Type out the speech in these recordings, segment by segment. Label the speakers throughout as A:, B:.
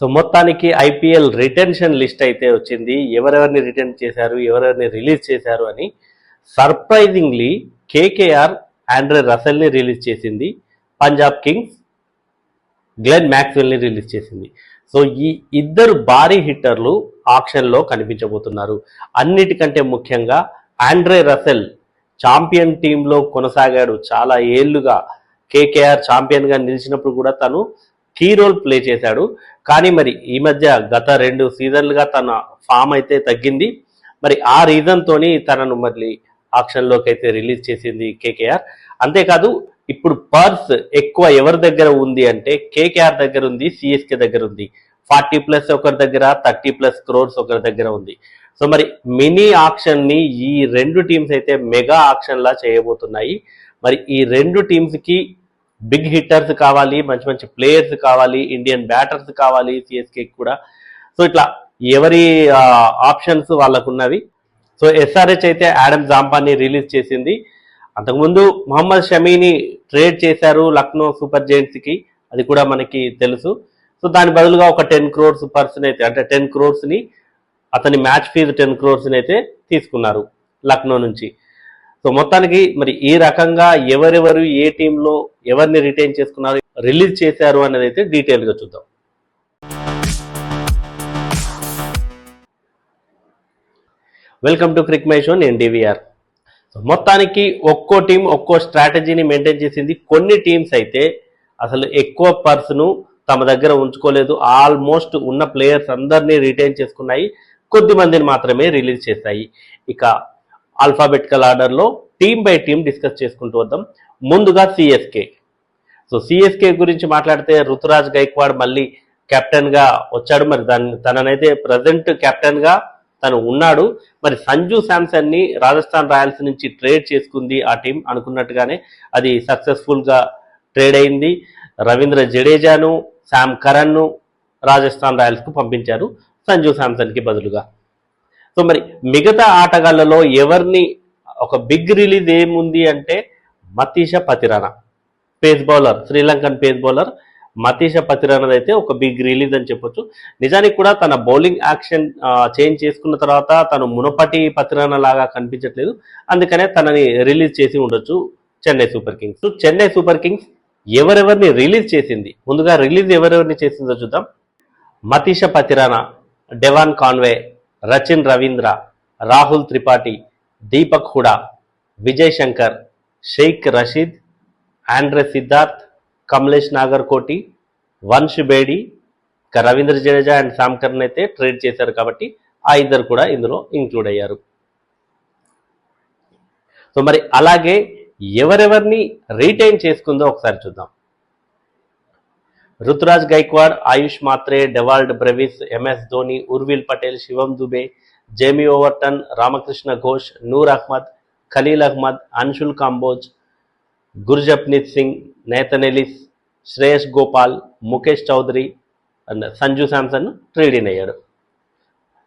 A: So మొత్తానికి IPL retention list అయితే వచ్చింది. ఎవరెవరిని రిటర్న్ చేశారు ఎవరెవరిని రిలీజ్ చేశారు అని సర్ప్రైజింగ్లీ కేకేఆర్ ఆండ్రే రసెల్ని రిలీజ్ చేసింది. పంజాబ్ కింగ్స్ గ్లెన్ మ్యాక్స్వెల్ని రిలీజ్ చేసింది. సో ఈ ఇద్దరు భారీ హిట్టర్లు ఆక్షన్లో కనిపించబోతున్నారు. అన్నిటికంటే ముఖ్యంగా ఆండ్రే రసెల్ ఛాంపియన్ టీంలో కొనసాగాడు. చాలా ఏళ్ళుగా కేకేఆర్ ఛాంపియన్గా నిలిచినప్పుడు కూడా తను కీ రోల్ ప్లే చేశాడు. కానీ మరి ఈ మధ్య గత రెండు సీజన్లుగా తన ఫామ్ అయితే తగ్గింది. మరి ఆ రీజన్తో తనను మళ్ళీ ఆక్షన్లోకి అయితే రిలీజ్ చేసింది కేకేఆర్. అంతేకాదు ఇప్పుడు పర్స్ ఎక్కువ ఎవరి దగ్గర ఉంది అంటే కేకేఆర్ దగ్గర ఉంది సిఎస్కే దగ్గర ఉంది. ఫార్టీ ప్లస్ ఒకరి దగ్గర థర్టీ ప్లస్ క్రోర్స్ ఒకరి దగ్గర ఉంది. సో మరి మినీ ఆప్షన్ని ఈ రెండు టీమ్స్ అయితే మెగా ఆక్షన్ లా చేయబోతున్నాయి. మరి ఈ రెండు టీమ్స్కి బిగ్ హిట్టర్స్ కావాలి మంచి మంచి ప్లేయర్స్ కావాలి ఇండియన్ బ్యాటర్స్ కావాలి సిఎస్కే కూడా. సో ఇట్లా ఎవరి ఆప్షన్స్ వాళ్ళకున్నవి. సో ఎస్ఆర్హెచ్ అయితే యాడమ్ జాంపాని రిలీజ్ చేసింది. అంతకుముందు మొహమ్మద్ షమీని ట్రేడ్ చేశారు లక్నో సూపర్ జెయింట్స్కి అది కూడా మనకి తెలుసు. సో దాని బదులుగా ఒక టెన్ క్రోర్స్ పర్సన్ అయితే అంటే టెన్ క్రోర్స్ని అతని మ్యాచ్ ఫీజు టెన్ క్రోర్స్ని అయితే తీసుకున్నారు లక్నో నుంచి. సో మొత్తానికి మరి ఈ రకంగా ఎవరెవరు ఏ టీంలో ఎవరిని రిటైన్ చేసుకున్నారు రిలీజ్ చేశారు అనేది అయితే డీటెయిల్గా చూద్దాం. Welcome to crick my show నేను డివిఆర్. సో మొత్తానికి ఒక్కో టీం ఒక్కో స్ట్రాటజీని మెయింటైన్ చేసింది. కొన్ని టీమ్స్ అయితే అసలు ఎక్కువ పర్సను తమ దగ్గర ఉంచుకోలేదు. ఆల్మోస్ట్ ఉన్న ప్లేయర్స్ అందరినీ రిటైన్ చేసుకున్నాయి. కొద్ది మందిని మాత్రమే రిలీజ్ చేశాయి. ఇక ఆల్ఫాబెటికల్ ఆర్డర్లో టీం బై టీం డిస్కస్ చేసుకుంటూ వద్దాం. ముందుగా సిఎస్కే సో సిఎస్కే గురించి మాట్లాడితే రుతురాజ్ గైక్వాడ్ మళ్ళీ కెప్టెన్గా వచ్చాడు. మరి దాన్ని తననైతే ప్రజెంట్ కెప్టెన్గా తను ఉన్నాడు. మరి సంజు శాంసన్ని రాజస్థాన్ రాయల్స్ నుంచి ట్రేడ్ చేసుకుంది ఆ టీం అనుకున్నట్టుగానే అది సక్సెస్ఫుల్గా ట్రేడ్ అయింది. రవీంద్ర జడేజాను శామ్ కరణ్ను రాజస్థాన్ రాయల్స్కు పంపించారు. సంజు శాంసన్కి బదులుగా. సో మరి మిగతా ఆటగాళ్ళలో ఎవరిని ఒక బిగ్ రిలీజ్ ఏముంది అంటే Matheesha Pathirana pace bowler Sri Lankan pace bowler Matheesha పతిరానది అయితే ఒక బిగ్ రిలీజ్ అని చెప్పొచ్చు. నిజానికి కూడా తన బౌలింగ్ యాక్షన్ చేంజ్ చేసుకున్న తర్వాత తను మునపటి పతిరాన లాగా కనిపించట్లేదు. అందుకనే తనని రిలీజ్ చేసి ఉండొచ్చు Chennai super kings Chennai super kings ఎవరెవరిని రిలీజ్ చేసింది? ముందుగా రిలీజ్ ఎవరెవరిని చేసిందో చూద్దాం. Matheesha Pathirana Devon Conway Rachin Ravindra Rahul Tripathi Deepak Hooda Vijay Shankar Shaik Rasheed Andre Siddharth Kamlesh Nagarkoti Vansh Bedi ఇంకా రవీంద్ర జడేజా అండ్ శామ్ అయితే ట్రేడ్ చేశారు కాబట్టి ఆ ఇద్దరు కూడా ఇందులో ఇంక్లూడ్ అయ్యారు. సో మరి అలాగే ఎవరెవరిని రీటైన్ చేసుకుందో ఒకసారి చూద్దాం. Ruturaj Gaikwad Ayush Mhatre Dewald Brevis M S Dhoni Urvil Patel Shivam Dube Jamie Overton Ramakrishna Ghosh Noor Ahmad Khaleel Ahmed Anshul Kamboj Gurjapneet Singh Nathan Ellis Shreyas Gopal Mukesh Choudhary and Sanju Samson trade in అయ్యాడు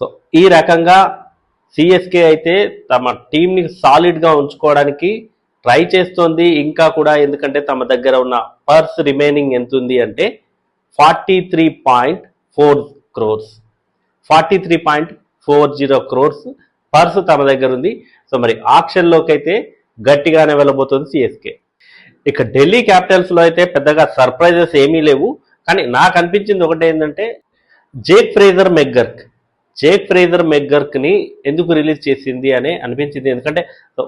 A: so ఈ రకంగా CSK అయితే తమ టీంని సాలిడ్గా ఉంచుకోవడానికి try చేస్తోంది. ఇంకా కూడా ఎందుకంటే తమ దగ్గర ఉన్న పర్స్ రిమైనింగ్ ఎంత ఉంది అంటే forty three point four crores forty three point four zero crores purse తమ దగ్గర ఉంది. సో మరి ఆక్షన్లోకి అయితే గట్టిగానే వెళ్ళబోతుంది సిఎస్కే ఇక ఢిల్లీ క్యాపిటల్స్లో అయితే పెద్దగా సర్ప్రైజెస్ ఏమీ లేవు. కానీ నాకు అనిపించింది ఒకటి ఏంటంటే Jake Fraser McGurk. Jake Fraser మెగ్గర్క్ని ఎందుకు రిలీజ్ చేసింది అని అనిపించింది. ఎందుకంటే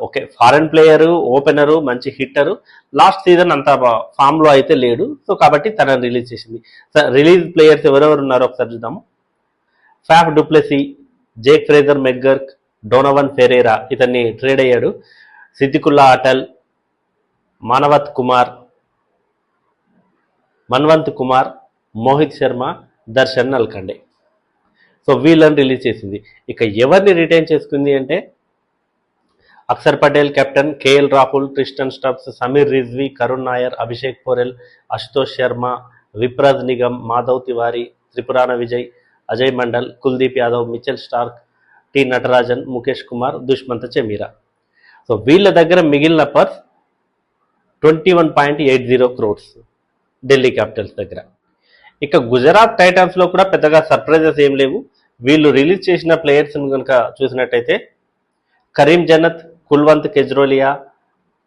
A: ఓకే ఫారెన్ ప్లేయరు ఓపెనరు మంచి హిట్టరు లాస్ట్ సీజన్ అంత ఫామ్లో అయితే లేడు. సో కాబట్టి తనని రిలీజ్ చేసింది. రిలీజ్ ప్లేయర్స్ ఎవరెవరు ఉన్నారో ఒకసారి చూద్దాము Faf du Plessis Jake Fraser McGurk Donovan Ferreira ఇతన్ని ట్రేడ్ అయ్యాడు. సిద్దికుల్లా అటల్ మానవత్ కుమార్ మన్వంత్ కుమార్ మోహిత్ శర్మ దర్శన్ నల్కండే సో వీళ్ళని రిలీజ్ చేసింది. ఇక ఎవరిని రిటైన్ చేసుకుంది అంటే Axar Patel captain K L Rahul Tristan Stubbs Sameer Rizvi Karun Nair Abishek Porel Ashutosh Sharma Vipraj Nigam Madhav Tiwari Tripurana Vijay Ajay Mandal Kuldeep Yadav Mitchell Starc T Natarajan Mukesh Kumar Dushmantha Chameera. So వీళ్ళ దగ్గర మిగిలిన purse twenty one point eight zero crores Delhi Capitals దగ్గర. ఇక గుజరాత్ టైటన్స్లో కూడా పెద్దగా surprises ఏం లేవు. వీళ్ళు రిలీజ్ చేసిన ప్లేయర్స్ని కనుక చూసినట్టయితే Karim Janat Kulwant Khejroliya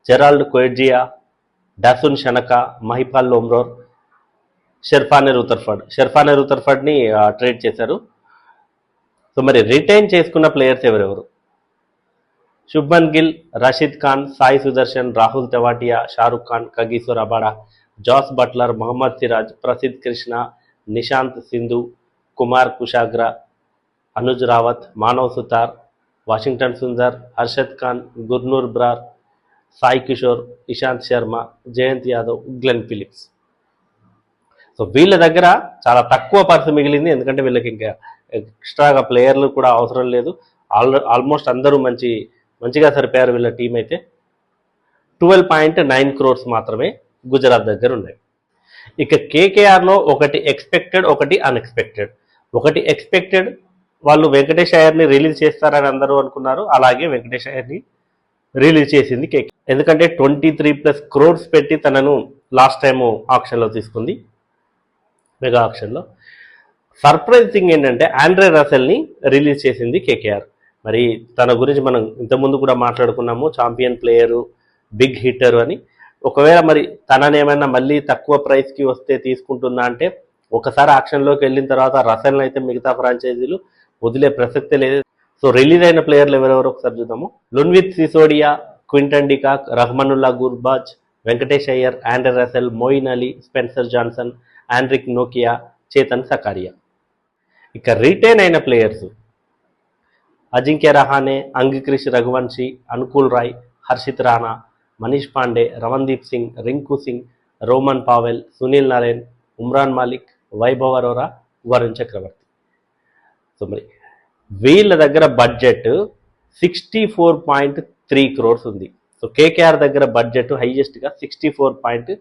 A: Gerald Coetzee Dasun Shanaka Mahipal Lomror Sherfane Rutherford. Sherfane రూతర్ఫర్డ్ని trade చేశారు. సో మరి రిటైన్ చేసుకున్న ప్లేయర్స్ ఎవరెవరు? Shubman Gill Rashid Khan Sai Sudharsan Rahul Tewatia Shahrukh Khan Kagiso Rabada Jos Buttler Mohammed Siraj Prasidh Krishna Nishant Sindhu Kumar Kushagra Anuj Rawat Manav Suthar Washington Sundar Arshad Khan Gurnoor Brar Sai Kishore Ishant Sharma Jayant Yadav Glenn Phillips. So వీళ్ళ దగ్గర చాలా తక్కువ purse మిగిలింది. ఎందుకంటే వీళ్ళకి ఇంకా ఎక్స్ట్రాగా ప్లేయర్లు కూడా అవసరం లేదు. ఆల్ ఆల్మోస్ట్ అందరూ మంచి మంచిగా సరిపోయారు వీళ్ళ టీం అయితే. ట్వెల్వ్ పాయింట్ నైన్ క్రోర్స్ మాత్రమే గుజరాత్ దగ్గర ఉన్నాయి. ఇక కేకేఆర్లో ఒకటి ఎక్స్పెక్టెడ్ ఒకటి అన్ఎక్స్పెక్టెడ్. ఒకటి ఎక్స్పెక్టెడ్ వాళ్ళు వెంకటేష్ అయ్యర్ని రిలీజ్ చేస్తారని అందరూ అనుకున్నారు. అలాగే వెంకటేష్ అయ్యర్ని రిలీజ్ చేసింది కేకే. ఎందుకంటే ట్వంటీ త్రీ ప్లస్ క్రోర్స్ పెట్టి తనను లాస్ట్ టైం ఆప్షన్లో తీసుకుంది. మెగా ఆప్షన్లో సర్ప్రైజ్ థింగ్ ఏంటంటే ఆండ్రే రసెల్ని రిలీజ్ చేసింది కేకేఆర్. మరి తన గురించి మనం ఇంతకుముందు కూడా మాట్లాడుకున్నాము. ఛాంపియన్ ప్లేయరు బిగ్ హిట్టర్ అని. ఒకవేళ మరి తననేమైనా మళ్ళీ తక్కువ ప్రైస్కి వస్తే తీసుకుంటుందా అంటే ఒకసారి ఆక్షన్లోకి వెళ్ళిన తర్వాత రసెల్ని అయితే మిగతా ఫ్రాంచైజీలు వదిలే ప్రసక్తే లేదు. సో రిలీజ్ అయిన ప్లేయర్లు ఎవరెవరు ఒకసారి చూద్దాము. Luvnith Sisodia Quinton de Kock Rahmanullah Gurbaz Venkatesh Iyer Andre Russell Moeen Ali Spencer Johnson Anrich Nokia Chetan Sakariya ఇక రిటైన్ అయిన players Ajinkya Rahane Angkrish Raghuvanshi Anukul Roy Harshit Rana Manish Pandey Ramandeep Singh Rinku Singh Rovman Powell Sunil Narine Umran Malik Vaibhav Arora Varun Chakravarthy. So మరి వీళ్ళ దగ్గర budget sixty four point three crores ఉంది. So KKR దగ్గర budget హైయెస్ట్గా sixty four point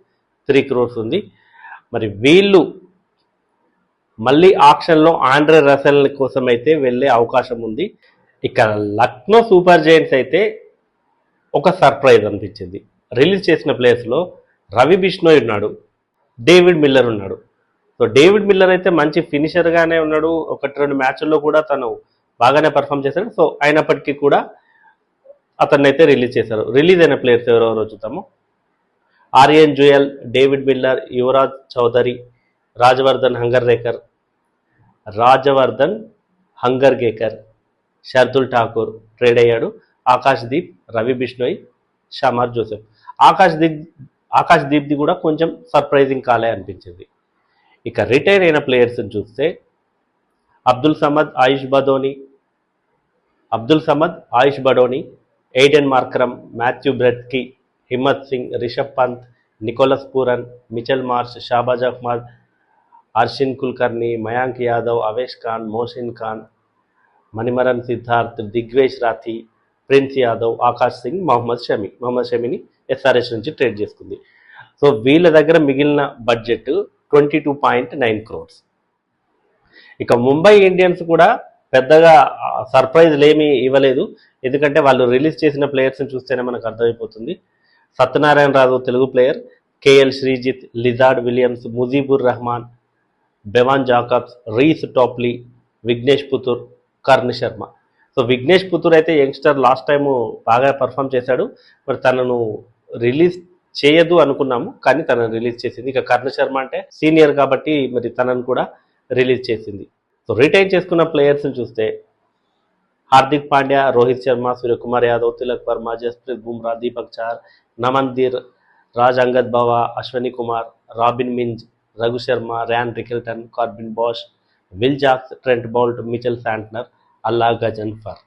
A: three crores ఉంది. మరి వీళ్ళు మళ్ళీ ఆప్షన్లో ఆండ్రే రసెల్ కోసం అయితే వెళ్ళే అవకాశం ఉంది. ఇక్కడ లక్నో సూపర్ జైంట్స్ అయితే ఒక సర్ప్రైజ్ అనిపించింది. రిలీజ్ చేసిన ప్లేస్లో రవి బిష్ణోయ్ ఉన్నాడు డేవిడ్ మిల్లర్ ఉన్నాడు. సో డేవిడ్ మిల్లర్ అయితే మంచి ఫినిషర్గానే ఉన్నాడు. ఒకటి రెండు మ్యాచ్ల్లో కూడా తను బాగానే పర్ఫామ్ చేశాడు. సో అయినప్పటికీ కూడా అతన్ని అయితే రిలీజ్ చేశారు. రిలీజ్ అయిన ప్లేయర్స్ ఎవరెవరో చూద్దాము. Aryan Juyal David Miller Yuvraj Choudhary Rajvardhan Hangargekar Rajvardhan Hangargekar Shardul Thakur trade అయ్యాడు. Akash Deep Ravi Bishnoi Shamar Joseph. Akash Deep Akash దీప్ది కూడా కొంచెం సర్ప్రైజింగ్ కాలే అనిపించింది. ఇక రిటైర్ అయిన ప్లేయర్స్ని చూస్తే Abdul Samad Ayush Badoni Abdul Samad Ayush Badoni Aiden Markram Matthew Breetzke Himmat Singh Rishabh Pant Nicholas Pooran Mitchell Marsh Shahbaz Ahmed Arshin Kulkarni Mayank Yadav Avesh Khan Mohsin Khan Manimaran Siddharth Digvesh Rathi Prince Yadav Akash Singh Mohammed Shami. Mohammed షమిని SRS నుంచి trade చేసుకుంది. So వీళ్ళ దగ్గర మిగిలిన budget twenty two point nine crores. ఇక Mumbai Indians కూడా పెద్దగా సర్ప్రైజ్లు ఏమీ ఇవ్వలేదు. ఎందుకంటే వాళ్ళు రిలీజ్ చేసిన ప్లేయర్స్ని చూస్తేనే మనకు అర్థమైపోతుంది. Satyanarayana Raju Telugu player K L Srijith Lizaad Williams Mujeebur Rahman Bevon Jacobs Reece Topley Vignesh Puthur Karn Sharma. So Vignesh Puthur అయితే యంగ్స్టర్ లాస్ట్ టైం బాగా పర్ఫామ్ చేశాడు. మరి తనను రిలీజ్ చేయదు అనుకున్నాము కానీ తనను రిలీజ్ చేసింది. ఇక కర్ణ శర్మ అంటే సీనియర్ కాబట్టి మరి తనను కూడా రిలీజ్ చేసింది. సో రిటైన్ చేసుకున్న ప్లేయర్స్ని చూస్తే Hardik Pandya Rohit Sharma Suryakumar Yadav Tilak Varma Jasprit Bumrah Deepak Chahar Naman Dhir Raj Angad Bawa Ashwani Kumar Robin Minz Raghu Sharma Ryan Rickelton Corbin Bosch Will Jacks Trent Boult Mitchell Santner Allah Ghazanfar.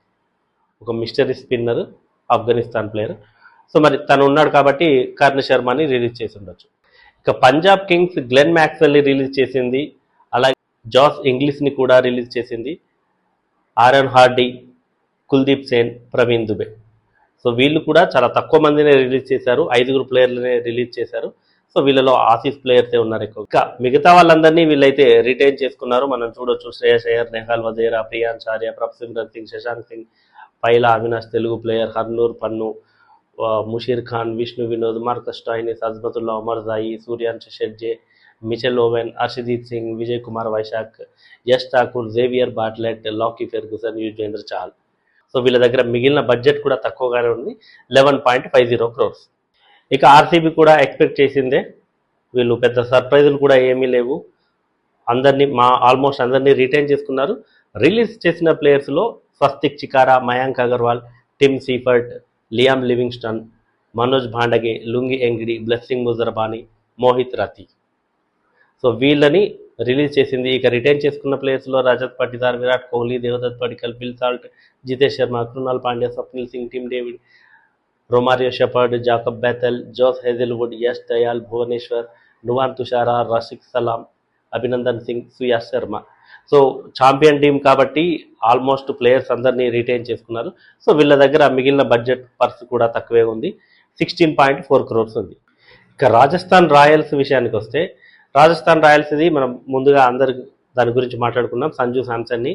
A: ఒక mystery spinner Afghanistan player. So మరి తను ఉన్నాడు కాబట్టి కర్ణ శర్మని release చేసి ఉండొచ్చు. ఇక Punjab Kings Glenn మ్యాక్స్వెల్ని release చేసింది అలాగే జాస్ ఇంగ్లీష్ని కూడా రిలీజ్ చేసింది Aaron Hardie Kuldeep Sen Praveen Dubey. So వీళ్ళు కూడా చాలా తక్కువ మందినే రిలీజ్ చేశారు ఐదుగురు ప్లేయర్లనే రిలీజ్ చేశారు. సో వీళ్ళలో ఆసీస్ ప్లేయర్సే ఉన్నారు ఎక్కువ. ఇంకా మిగతా వాళ్ళందరినీ వీళ్ళైతే రిటైన్ చేసుకున్నారు. మనం చూడొచ్చు Shreyas Iyer Nehal Wadhera Priyansh Arya Prabhsimran Singh Shashank Singh Pyla Avinash Telugu player Harnoor Pannu Musheer Khan Vishnu Vinod Marcus Stoinis Azmatullah Omarzai Suryansh Shedge Mitchell Owen Arshdeep Singh Vijay Kumar Vyshak Yash Thakur Xavier Bartlett Lockie Ferguson Yuzvendra Chahal so వీళ్ళ దగ్గర మిగిలిన budget కూడా తక్కువగానే ఉంది. Eleven point five zero crores ఇక RCB కూడా expect చేసిందే. వీళ్ళు పెద్ద సర్ప్రైజులు కూడా ఏమీ లేవు. అందరినీ మా ఆల్మోస్ట్ అందరినీ రిటైన్ చేసుకున్నారు. రిలీజ్ చేసిన ప్లేయర్స్లో Swastik Chikara Mayank Agarwal Tim Seifert Liam Livingstone Manoj Bhandage Lungi Ngidi Blessing Muzarabani Mohit Rathee. So వీళ్ళని రిలీజ్ చేసింది ఇక రిటైన్ చేసుకున్న ప్లేయర్స్లో Rajat Patidar Virat Kohli Devdutt Padikkal Phil Salt Jitesh Sharma Krunal Pandya Swapnil Singh Tim David Romario Shepherd Jacob Bethell Josh Hazlewood Yash Dayal Bhuvneshwar Nuwan Thushara Rasikh Salam Abhinandan Singh Suyash Sharma. So champion team కాబట్టి almost players అందరినీ retain చేసుకున్నారు. So వీళ్ళ దగ్గర మిగిలిన budget purse కూడా తక్కువే ఉంది. Sixteen point four crores ఉంది. ఇక రాజస్థాన్ రాయల్స్ విషయానికి వస్తే రాజస్థాన్ రాయల్స్ ఇది మనం ముందుగా అందరి దాని గురించి మాట్లాడుకున్నాం. సంజు శాంసన్ని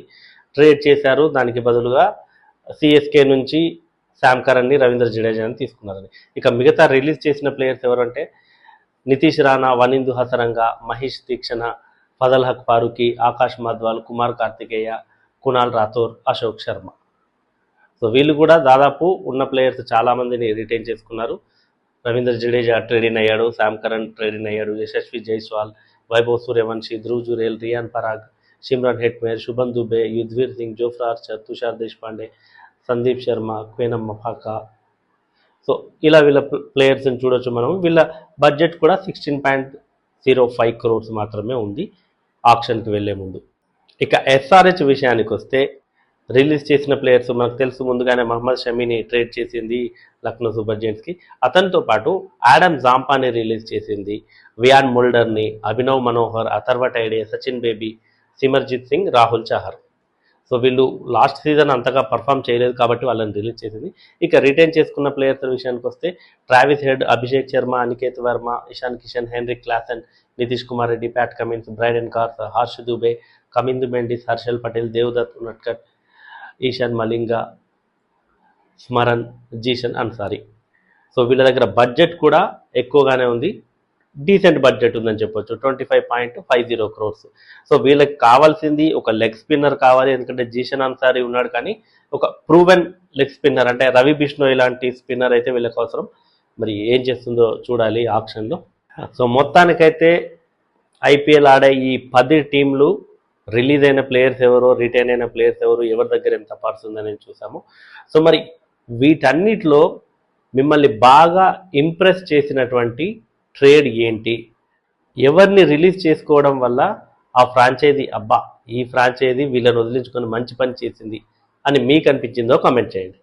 A: ట్రేడ్ చేశారు. దానికి బదులుగా సిఎస్కే నుంచి శామ్ కరణ్ని రవీంద్ర జడేజాని తీసుకున్నారని. ఇక మిగతా రిలీజ్ చేసిన ప్లేయర్స్ ఎవరంటే నితీష్ రాణా వనిందు హసరంగా మహేష్ దీక్షణ ఫజల్ హక్ ఫారూకి ఆకాష్ మద్వాల్ కుమార్ కార్తికేయ కునాల్ రాథోర్ అశోక్ శర్మ. సో వీళ్ళు కూడా దాదాపు ఉన్న ప్లేయర్స్ చాలామందిని రిటైన్ చేసుకున్నారు. రవీంద్ర జడేజా ట్రేడింగ్ అయ్యాడు శామ్ కరణ్ ట్రేడింగ్ అయ్యాడు Yashasvi Jaiswal Vaibhav Suryavanshi Dhruv Jurel Riyan Parag Shimron Hetmyer Shubham Dubey Yudhvir Singh Jofra Archer Tushar Deshpande Sandeep Sharma Kwena Maphaka so ఇలా వీళ్ళ ప్లేయర్స్ని చూడొచ్చు మనం. వీళ్ళ బడ్జెట్ కూడా sixteen point zero five crores మాత్రమే ఉంది. ఆప్షన్కి వెళ్ళే ముందు. ఇక ఎస్ఆర్హెచ్ విషయానికి వస్తే రిలీజ్ చేసిన ప్లేయర్స్ మనకు తెలుసు ముందుగానే మహమ్మద్ షమీని ట్రేడ్ చేసింది లక్నో సూపర్ జెయింట్స్కి. అతనితో పాటు ఆడమ్ జాంపాని రిలీజ్ చేసింది వియాన్ ముల్డర్ని అభినవ్ మనోహర్ అథర్వ టైడే సచిన్ బేబీ సిమర్జిత్ సింగ్ రాహుల్ చహర్. సో వీళ్ళు లాస్ట్ సీజన్ అంతగా పర్ఫామ్ చేయలేదు కాబట్టి వాళ్ళని రిలీజ్ చేసింది. ఇక రిటైన్ చేసుకున్న ప్లేయర్స్ విషయానికి వస్తే Travis Head Abhishek Sharma Aniket Verma Ishan Kishan Heinrich Klaasen Nitish Kumar Reddy Pat Cummins Brydon Carse Harsh Dubey Kamindu Mendis Harshal Patel Devdutt నట్కట్ Eshan Malinga Smaran Zeeshan Ansari. So వీళ్ళ దగ్గర బడ్జెట్ కూడా ఎక్కువగానే ఉంది. డీసెంట్ బడ్జెట్ ఉందని చెప్పొచ్చు. Twenty five point five zero crores. So వీళ్ళకి కావాల్సింది ఒక లెగ్ స్పిన్నర్ కావాలి. ఎందుకంటే జీషన్ అన్సారీ ఉన్నాడు కానీ ఒక ప్రూవెన్ లెగ్ స్పిన్నర్ అంటే రవి బిష్ణు ఇలాంటి స్పిన్నర్ అయితే వీళ్ళకి అవసరం. మరి ఏం చేస్తుందో చూడాలి ఆప్షన్లో. సో మొత్తానికైతే ఐపీఎల్ ఆడే ఈ పది టీంలు రిలీజ్ అయిన ప్లేయర్స్ ఎవరో రిటైన్ అయిన ప్లేయర్స్ ఎవరు ఎవరి దగ్గర ఎంత పర్స్ ఉందని చూసాము. సో మరి వీటన్నిటిలో మిమ్మల్ని బాగా ఇంప్రెస్ చేసినటువంటి ట్రేడ్ ఏంటి? ఎవరిని రిలీజ్ చేసుకోవడం వల్ల ఆ ఫ్రాంచైజీ అబ్బా ఈ ఫ్రాంచైజీ వీళ్ళని వదిలించుకొని మంచి పని చేసింది అని మీకు అనిపించిందో కామెంట్ చేయండి.